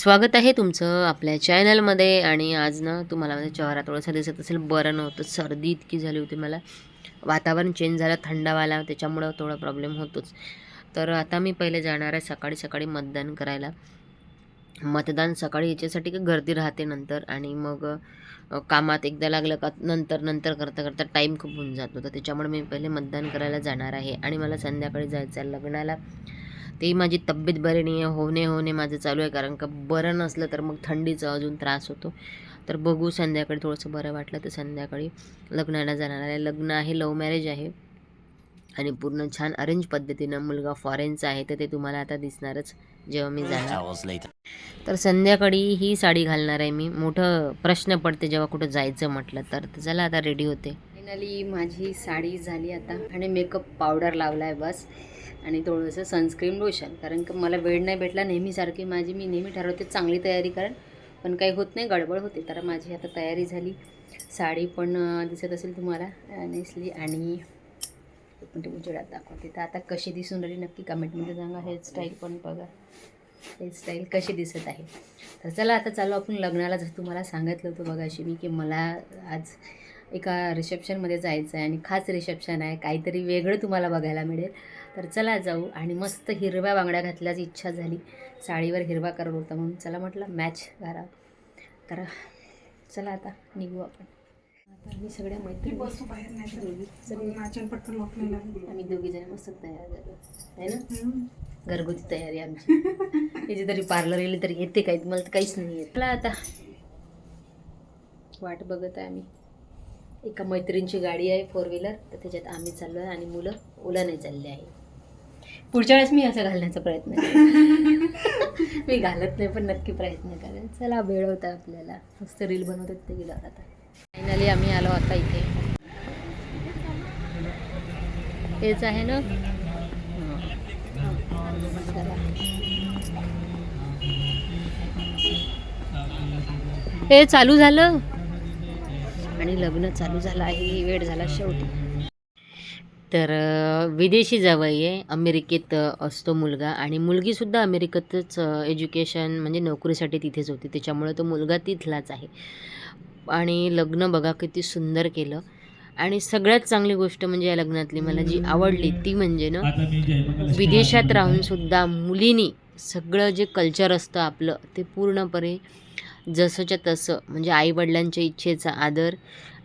स्वागत आहे तुमचं आपल्या चॅनलमध्ये. आणि आज ना तुम्हाला माझा चेहरा थोडासा दिसत असेल बरं नव्हतं. सर्दी इतकी झाली होती मला. वातावरण चेंज झालं थंडावाला त्याच्यामुळं थोडा प्रॉब्लेम होतोच. तर आता मी पहिले जाणार आहे सकाळी सकाळी मतदान करायला. मतदान सकाळी याच्यासाठी की गर्दी राहते नंतर? आणि मग कामात एकदा लागलं का नंतर नंतर करता करता टाईम खूप होऊन जातो. तर त्याच्यामुळे मी पहिले मतदान करायला जाणार आहे. आणि मला संध्याकाळी जायचं आहे लग्नाला. ते माझी तब्येत बरी नाही आहे होणे होणे माझं चालू आहे. कारण का बरं नसलं तर मग थंडीचा अजून त्रास होतो. तर बघू संध्याकाळी थोडंसं बरं वाटलं तर संध्याकाळी लग्नाला जाणार आहे. लग्न आहे लव्ह मॅरेज आहे. आणि पूर्ण छान अरेंज पद्धतीनं मुलगा फॉरेनचा आहे तर ते तुम्हाला आता दिसणारच जेव्हा मी जाणार. तर संध्याकाळी ही साडी घालणार आहे मी. मोठं प्रश्न पडते जेव्हा कुठं जायचं म्हटलं तर. तर चला आता रेडी होते. फायनली माझी साडी झाली आता. आणि मेकअप पावडर लावला आहे बस. आणि थोडंसं सनस्क्रीन लोशन कारण की मला वेळ नाही भेटला नेहमीसारखी माझी मी नेहमी ठरवते चांगली तयारी करेन पण काही होत नाही गडबड होते. तर माझी आता तयारी झाली. साडी पण दिसत असेल तुम्हाला नेसली आणि मिनिट उजेडात दाखवते. तर आता कशी दिसून राहिली नक्की कमेंटमध्ये सांगा. हेअरस्टाईल पण बघा. हेअरस्टाईल कशी दिसत आहे. तर चला आता चालू आपण लग्नाला जसं तुम्हाला सांगितलं होतं बघाशी मी की मला आज एका रिसेप्शनमध्ये जायचं आहे आणि खास रिसेप्शन आहे. काहीतरी वेगळं तुम्हाला बघायला मिळेल. तर चला जाऊ आणि मस्त हिरव्या बांगड्या घातल्याची इच्छा झाली. साडीवर हिरवा करत होता म्हणून चला म्हटलं मॅच करा. तर चला आता निघू आपण. आता आम्ही सगळ्या मैत्रिणी दोघी सगळे आम्ही दोघी जण मस्त तयार झालो. आहे ना? घरगुती तयारी आमची. याची तरी पार्लर गेली तरी येते काही मला तर काहीच नाही येत मला आता. वाट बघत आहे आम्ही. एका मैत्रिणीची गाडी आहे फोर व्हीलर तर त्याच्यात आम्ही चाललो आहे आणि मुलं ओलाने चालले आहे पुढच्या वेळेस मी असं घालण्याचा प्रयत्न करेन. मी घालत नाही पण नक्की प्रयत्न करेन. चला वेळ होता आपल्याला. मस्त रील बनवतात ते गेलं आता. फायनली आम्ही आलो आता इथे. हेच आहे ना. हे चालू झालं. आणि लग्न चालू झालं आहे. वेळ झाला शेवटी. तर विदेशी जावई आहे. अमेरिकेत असतो मुलगा आणि मुलगीसुद्धा अमेरिकेतच एज्युकेशन म्हणजे नोकरीसाठी तिथेच होती. त्याच्यामुळे तो मुलगा तिथलाच आहे. आणि लग्न बघा किती सुंदर केलं. आणि सगळ्यात चांगली गोष्ट म्हणजे या लग्नातली मला जी आवडली ती म्हणजे ना विदेशात राहून सुद्धा मुलीनी सगळं जे कल्चर असतं आपलं ते पूर्णपणे जसंच्या तसं म्हणजे आईवडिलांच्या इच्छेचा आदर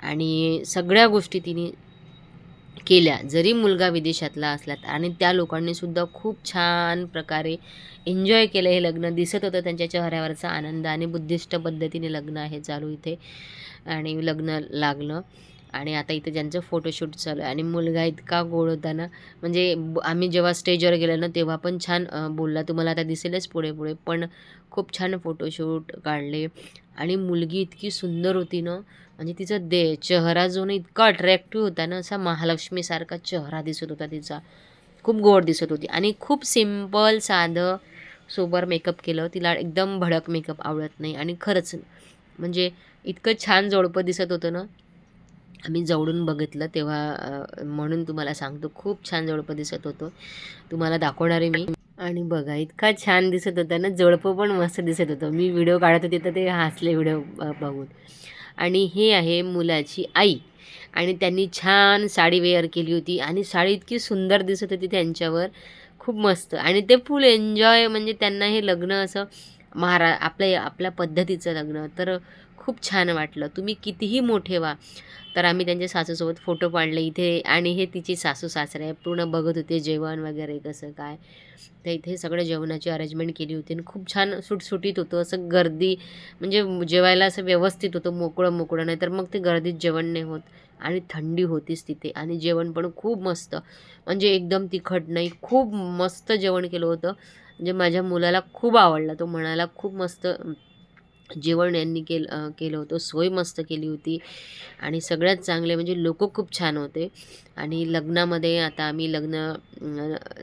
आणि सगळ्या गोष्टी तिने केल्या. जरी मुलगा विदेशातला असलात आणि त्या लोकांनीसुद्धा खूप छान प्रकारे एन्जॉय केलं हे लग्न. दिसत होतं त्यांच्या चेहऱ्यावरचा आनंद आणि बुद्धिस्ट पद्धतीने लग्न आहे चालू इथे. आणि लग्न लागलं. आणि आता इथे ज्यांचं फोटोशूट चालू आहे. आणि मुलगा इतका गोड होता ना. म्हणजे ब- आम्ही जेव्हा स्टेजवर गेलो ना तेव्हा पण छान बोलला. तुम्हाला आता दिसेलच पुढे पुढे. पण खूप छान फोटोशूट काढले. आणि मुलगी इतकी सुंदर होती ना. म्हणजे तिचा दे चेहरा जो ना इतका अट्रॅक्टिव्ह होता ना. असा महालक्ष्मीसारखा चेहरा दिसत होता तिचा. खूप गोड दिसत होती. आणि खूप सिंपल साधं सोबर मेकअप केलं. तिला एकदम भडक मेकअप आवडत नाही. आणि खरंच म्हणजे इतकं छान जोडपं दिसत होतं ना. आम्ही जवळून बघितलं तेव्हा म्हणून तुम्हाला सांगतो खूप छान जळपं दिसत होतो. तुम्हाला दाखवणारे मी. आणि बघा इतका छान दिसत होता ना जळपं पण मस्त दिसत होतं. मी व्हिडिओ काढत होते तर ते हसले व्हिडिओ बघून. आणि हे आहे मुलाची आई. आणि त्यांनी छान साडी वेअर केली होती. आणि साडी इतकी सुंदर दिसत होती त्यांच्यावर. खूप मस्त. आणि ते फुल एन्जॉय म्हणजे त्यांना हे लग्न असं महारा आपल्या आपल्या पद्धतीचं लग्न. तर खूप छान वाटलं. तुम्ही कितीही मोठे व्हा तर आम्ही त्यांच्या सासूसोबत फोटो काढले इथे आणि हे तिची सासू सासरे आहे पूर्ण बघत होते जेवण वगैरे कसं काय. तर इथे सगळं जेवणाची अरेंजमेंट केली होती आणि खूप छान सुटसुटीत होतं. असं गर्दी म्हणजे जेवायला असं व्यवस्थित होतं मोकळं मोकळं. नाही तर मग ते गर्दीत जेवण नाही होत आणि थंडी होतीच तिथे आणि जेवण पण खूप मस्त. म्हणजे एकदम तिखट नाही खूप मस्त जेवण केलं होतं. म्हणजे माझ्या मुलाला खूप आवडला तो म्हणाला खूप मस्त जेवण यांनी केलं केलं होतं. सोय मस्त केली होती. आणि सगळ्यात चांगले म्हणजे लोक खूप छान होते. आणि लग्नामध्ये आता आम्ही लग्न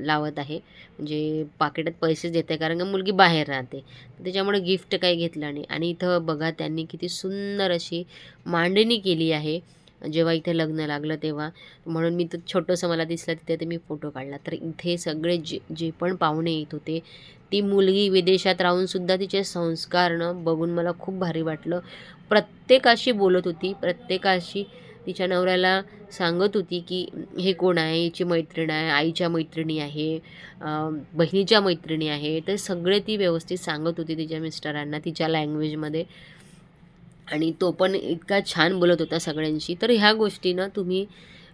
लावत आहे. म्हणजे पाकिटात पैसेच देते कारण का मुलगी बाहेर राहते. त्याच्यामुळे गिफ्ट काही घेतलं नाही. आणि इथं बघा त्यांनी किती सुंदर अशी मांडणी केली आहे. जेव्हा इथे लग्न लागलं तेव्हा. म्हणून मी तर छोटंसं मला दिसलं तिथे ते मी फोटो काढला. तर इथे सगळे जे जे पण पाहुणे येत होते ती मुलगी विदेशात राहूनसुद्धा तिचे संस्कारणं बघून मला खूप भारी वाटलं. प्रत्येकाशी बोलत होती प्रत्येकाशी तिच्या नवऱ्याला सांगत होती की हे कोण आहे? हिची मैत्रीण आहे आईच्या मैत्रिणी आहे बहिणीच्या मैत्रिणी आहे. तर सगळे ती व्यवस्थित सांगत होती तिच्या मिस्टरांना तिच्या लँग्वेजमध्ये आणि तो पण इतका छान बोलत होता सगळ्यांशी. तर ह्या गोष्टीनं तुम्ही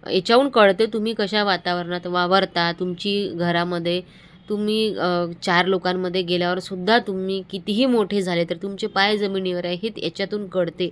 याच्याहून कळते तुम्ही कशा वातावरणात वावरता तुमची घरामध्ये तुम्ही चार लोकांमध्ये गेल्यावर सुद्धा तुम्ही कितीही मोठे झाले तर तुमचे पाय जमिनीवर आहे हे याच्यातून कळते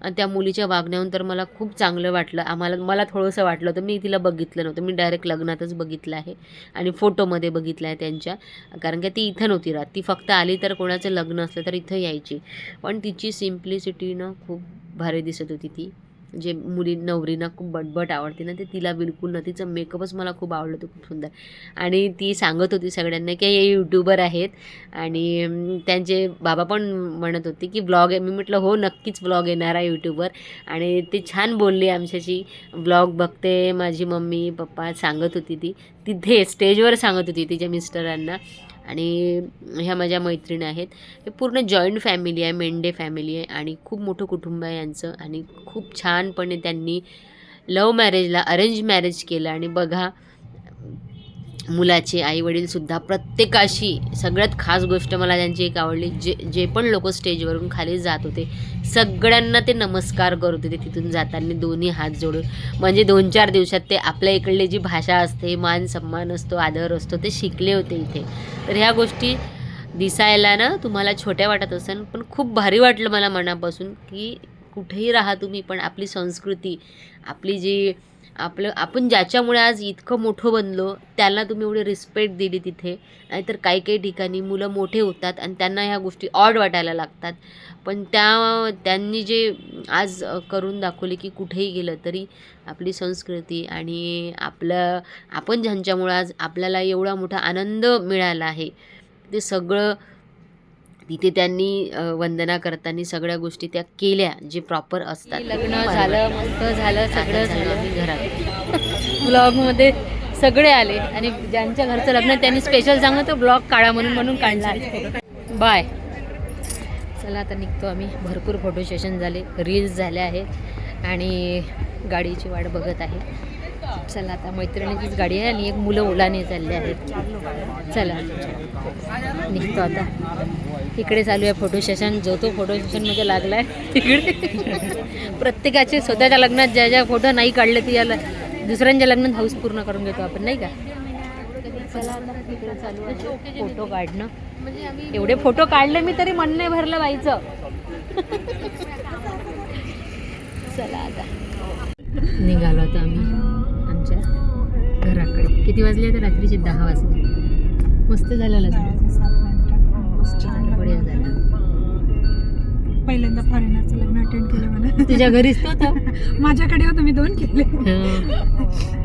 आणि त्या मुलीच्या वागण्याहून तर मला खूप चांगलं वाटलं. आम्हाला मला थोडंसं वाटलं होतं मी तिला बघितलं नव्हतं. मी डायरेक्ट लग्नातच बघितलं आहे आणि फोटोमध्ये बघितलं आहे त्यांच्या. कारण की ती इथं नव्हती राहत. ती फक्त आली तर कोणाचं लग्न असलं तर इथं यायची. पण तिची सिम्प्लिसिटीनं खूप भारी दिसत होती ती. जे मुली नवरीना खूप बटबट आवडते ना ते तिला बिलकुल ना तिचं मेकअपच मला खूप आवडलं होतं खूप सुंदर. आणि ती सांगत होती सगळ्यांना की हे यूट्यूबर आहेत. आणि त्यांचे बाबा पण म्हणत होते की ब्लॉग मी म्हटलं हो नक्कीच ब्लॉग येणार आहे यूट्यूबवर आणि ते छान बोलली आमच्याशी. ब्लॉग बघते माझी मम्मी पप्पा सांगत होती ती. तिथे स्टेजवर सांगत होती तिच्या मिस्टरांना. आणि ह्या माझ्या मैत्रिणी आहेत. हे पूर्ण जॉईंट फॅमिली आहे मेंढे फॅमिली आहे. आणि खूप मोठं कुटुंब आहे यांचं. आणि खूप छानपणे त्यांनी लव मॅरेजला अरेंज मॅरेज केलं. आणि बघा मुलाचे आईवडीलसुद्धा प्रत्येकाशी सगळ्यात खास गोष्ट मला त्यांची एक आवडली जे जे पण लोक स्टेजवरून खाली जात होते सगळ्यांना ते नमस्कार करत होते तिथून जाताना दोन्ही हात जोडून. म्हणजे दोन चार दिवसात ते आपल्या इकडली जी भाषा असते मान सन्मान असतो आदर असतो ते शिकले होते इथे. तर ह्या गोष्टी दिसायला ना तुम्हाला छोट्या वाटत असेल पण खूप भारी वाटलं मला मनापासून की कुठेही राहा तुम्ही पण आपली संस्कृती आपली जी आपलं आपण ज्याच्यामुळे आज इतकं मोठं बनलो त्याला तुम्ही एवढी रिस्पेक्ट दिली तिथे. नाहीतर काही काही ठिकाणी मुलं मोठे होतात आणि त्यांना ह्या गोष्टी ऑड वाटायला लागतात. पण त्या त्यांनी जे आज करून दाखवले की कुठेही गेलं तरी आपली संस्कृती आणि आपलं आपण ज्यांच्यामुळं आज आपल्याला एवढा मोठा आनंद मिळाला आहे ते सगळं तिथे त्यांनी वंदना करताना सगळ्या गोष्टी त्या केल्या जे प्रॉपर असतात. लग्न झालं मस्त झालं सगळं झालं. आम्ही घरात ब्लॉगमध्ये सगळे आले आणि ज्यांच्या घरचं लग्न त्यांनी स्पेशल सांगलं तर ब्लॉग काढा म्हणून म्हणून काढला. बाय चला आता निघतो आम्ही. भरपूर फोटो सेशन झाले रील्स झाले आहेत आणि गाडीची वाट बघत आहे. चला आता मैत्रिणीचीच गाडी आहे आणि एक मुलं ओलाने चालले आहेत. चला निघतो आता. इकडे चालू आहे फोटो सेशन जो तो फोटो सेशनमध्ये लागला आहे तिकडे. प्रत्येकाचे स्वतःच्या लग्नात ज्या ज्या फोटो नाही काढले ती याला दुसऱ्यांच्या लग्नात हाऊस पूर्ण करून घेतो आपण नाही का? चला चालू आहे फोटो काढणं. एवढे फोटो काढले मी तरी मन नाही भरलं बाईचं. चला आता. निघालो आता आम्ही. किती वाजले आता? रात्रीचे दहा वाजले. मस्त झालं लग्न. बढिया झालं. पहिल्यांदा फॉरेनरचं लग्न अटेंड केलं मला. तुझ्या घरीच तो होता? माझ्याकडे होतं मी दोन केले.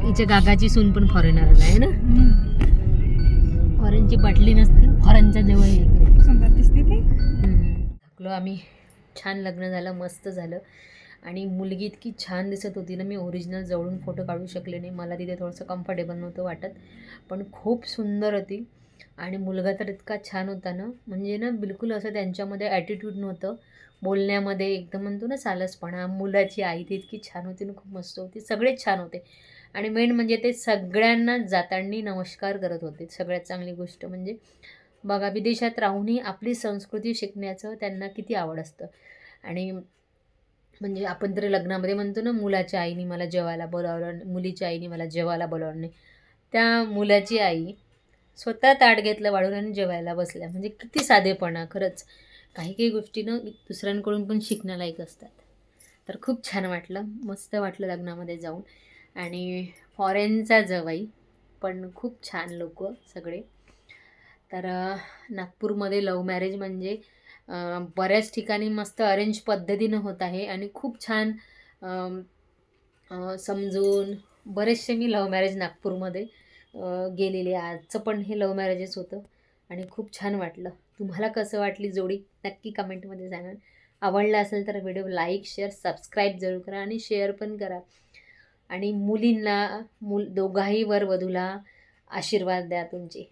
हिच्या काकाची सून पण फॉरेनरच आहे ना? फॉरेनची बाटली नसते फॉरेनच्या जवळ सुंदर दिसते ती. आम्ही. छान लग्न झालं मस्त झालं. आणि मुलगी इतकी छान दिसत होती ना मी ओरिजिनल जवळून फोटो काढू शकले नाही. मला तिथे थोडंसं कम्फर्टेबल नव्हतं वाटत पण खूप सुंदर होती. आणि मुलगा तर इतका छान होता ना म्हणजे ना बिलकुल असं त्यांच्यामध्ये ॲटिट्यूड नव्हतं. बोलण्यामध्ये एकदम म्हणतो ना सालसपणा मुलाची आई ती इतकी छान होती ना खूप मस्त होती. सगळेच छान होते. आणि मेन म्हणजे ते सगळ्यांना जातांनी नमस्कार करत होते. सगळ्यात चांगली गोष्ट म्हणजे बघा विदेशात राहूनही आपली संस्कृती शिकण्याचं त्यांना किती आवड असतं. आणि म्हणजे आपण तरी लग्नामध्ये म्हणतो ना मुलाच्या आईने मला जेवायला बोलावलं मुलीच्या आईने मला जेवायला बोलावलं नाही. त्या मुलाची आई स्वतः ताट घेतलं वाढून आणि जेवायला बसल्या. म्हणजे किती साधेपणा खरंच. काही काही गोष्टी ना दुसऱ्यांकडून पण शिकण्यालायक असतात. तर खूप छान वाटलं. मस्त वाटलं लग्नामध्ये जाऊन. आणि फॉरेनचा जवाई पण खूप छान लोक सगळे. तर नागपूरमध्ये लव्ह मॅरेज म्हणजे बऱ्याच ठिकाणी मस्त अरेंज पद्धतीनं होत आहे आणि खूप छान समजून बरेचसे मी लव्ह मॅरेज नागपूरमध्ये गेलेले. आजचं पण हे लव्ह मॅरेजेस होतं आणि खूप छान वाटलं. तुम्हाला कसं वाटली जोडी? नक्की कमेंटमध्ये सांगा. आवडला असेल तर व्हिडिओ लाईक शेअर सबस्क्राईब जरूर करा आणि शेअर पण करा. आणि मुलींना मुल दोघाही वर वधूला आशीर्वाद द्या तुमचे.